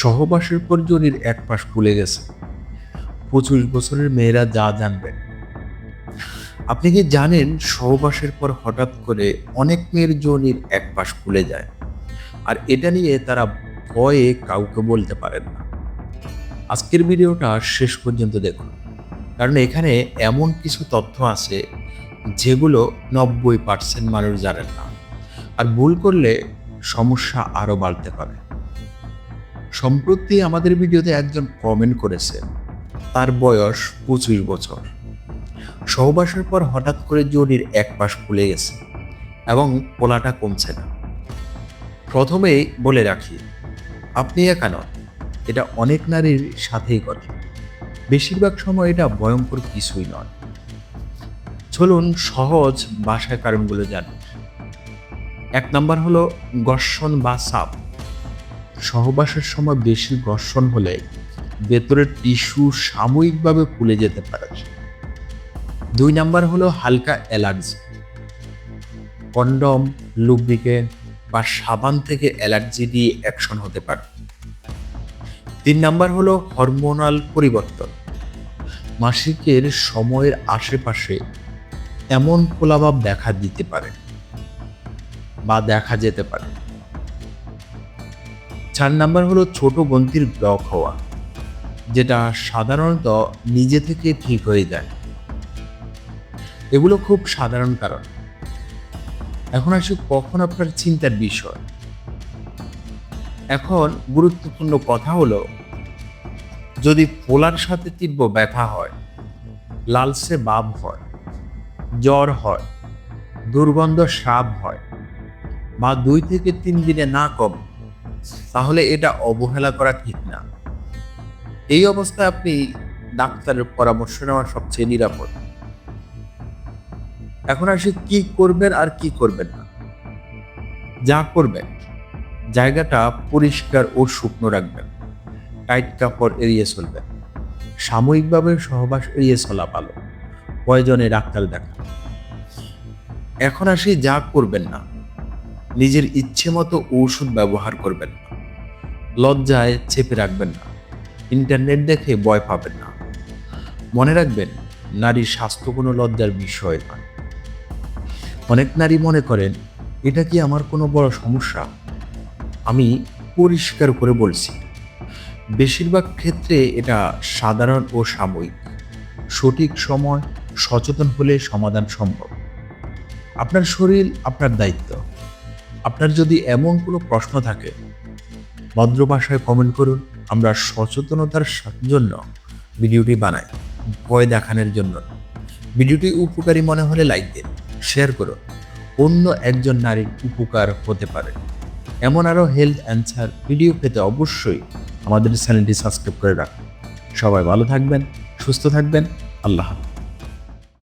সহবাসের পর জনির এক পাশ ফুলে গেছে। পঁচিশ বছরের মেয়েরা যা জানবেন। আপনি কি জানেন সহবাসের পর হঠাৎ করে অনেক মেয়ের জনির এক পাশ ফুলে যায়? আর এটা নিয়ে তারা ভয়ে কাউকে বলতে পারেন না। আজকের ভিডিওটা শেষ পর্যন্ত দেখুন। কারণ এখানে এমন কিছু তথ্য আছে যেগুলো নব্বই পার্সেন্ট মানুষ জানেন না। আর ভুল করলে সমস্যা আরও বাড়তে পারে। সম্প্রতি আমাদের ভিডিওতে একজন কমেন্ট করেছেন তার বয়স পঁচিশ বছর। সহবাসের পর হঠাৎ করে জরির এক পাশ খুলে গেছে এবং পোলাটা কমছে না। প্রথমেই বলে রাখি, আপনি একা নন, এটা অনেক নারীর সাথেই ঘটে। বেশিরভাগ সময় এটা ভয়ঙ্কর কিছুই নয়। চলুন সহজ বাসায় কারণগুলো জানি। এক নম্বর হলো ঘর্ষণ বা সাপ। সহবাসের সময় বেশি ঘর্ষণ হলে ভেতরের টিস্যু সাময়িকভাবে ফুলে যেতে পারে। দুই নাম্বার হলো হালকা অ্যালার্জি। কন্ডম, লুব্রিকেন্ট বা সাবান থেকে অ্যালার্জি দিয়ে অ্যাকশন হতে পারে। তিন নাম্বার হলো হরমোনাল পরিবর্তন। মাসিকের সময়ের আশেপাশে এমন ফোলাভাব দেখা দিতে পারে বা দেখা যেতে পারে। চার নাম্বার হলো ছোট গ্রন্থির ব্লক হওয়া, যেটা সাধারণত নিজে থেকে ঠিক হয়ে যায়। এগুলো খুব সাধারণ কারণ। এখন আসি কখন আপনার চিন্তার বিষয়। এখন গুরুত্বপূর্ণ কথা হলো, যদি পোলার সাথে তীব্র ব্যথা হয়, লালসে বাপ হয়, জ্বর হয়, দুর্গন্ধ সাপ হয়, বা দুই থেকে তিন দিনে না কম তাহলে এটা অবহেলা করা ঠিক না। এই অবস্থায় আপনি ডাক্তারের পরামর্শ নেওয়া সবচেয়ে নিরাপদ। এখন আসি কি করবেন আর কি করবেন না। যা করবেন, জায়গাটা পরিষ্কার ও শুকনো রাখবেন। টাইট কাপড় এড়িয়ে চলবেন। সাময়িকভাবে সহবাস এড়িয়ে চলা ভালো। প্রয়োজনে ডাক্তার দেখা এখন আসি যা করবেন না। নিজের ইচ্ছে মতো ঔষধ ব্যবহার করবেন না। লজ্জায় চেপে রাখবেন না। ইন্টারনেট দেখে ভয় পাবেন না। মনে রাখবেন, নারীর স্বাস্থ্য কোনো লজ্জার বিষয় নয়। অনেক নারী মনে করেন, এটা কি আমার কোনো বড় সমস্যা? আমি পরিষ্কার করে বলছি, বেশিরভাগ ক্ষেত্রে এটা সাধারণ ও সাময়িক। সঠিক সময়, সচেতন হলে সমাধান সম্ভব। আপনার শরীর, আপনার দায়িত্ব। আপনার যদি এমন কোনো প্রশ্ন থাকে, ভদ্র ভাষায় কমেন্ট করুন। আমরা সচেতনতার জন্য ভিডিওটি বানাই, ভয় দেখানোর জন্য। ভিডিওটি উপকারী মনে হলে লাইক দিন শেয়ার করুন। অন্য একজন নারীর উপকার হতে পারে। এমন আরও হেলথ অ্যান্সার ভিডিও পেতে অবশ্যই আমাদের চ্যানেলটি সাবস্ক্রাইব করে রাখুন। সবাই ভালো থাকবেন, সুস্থ থাকবেন, আল্লাহ হাফেজ।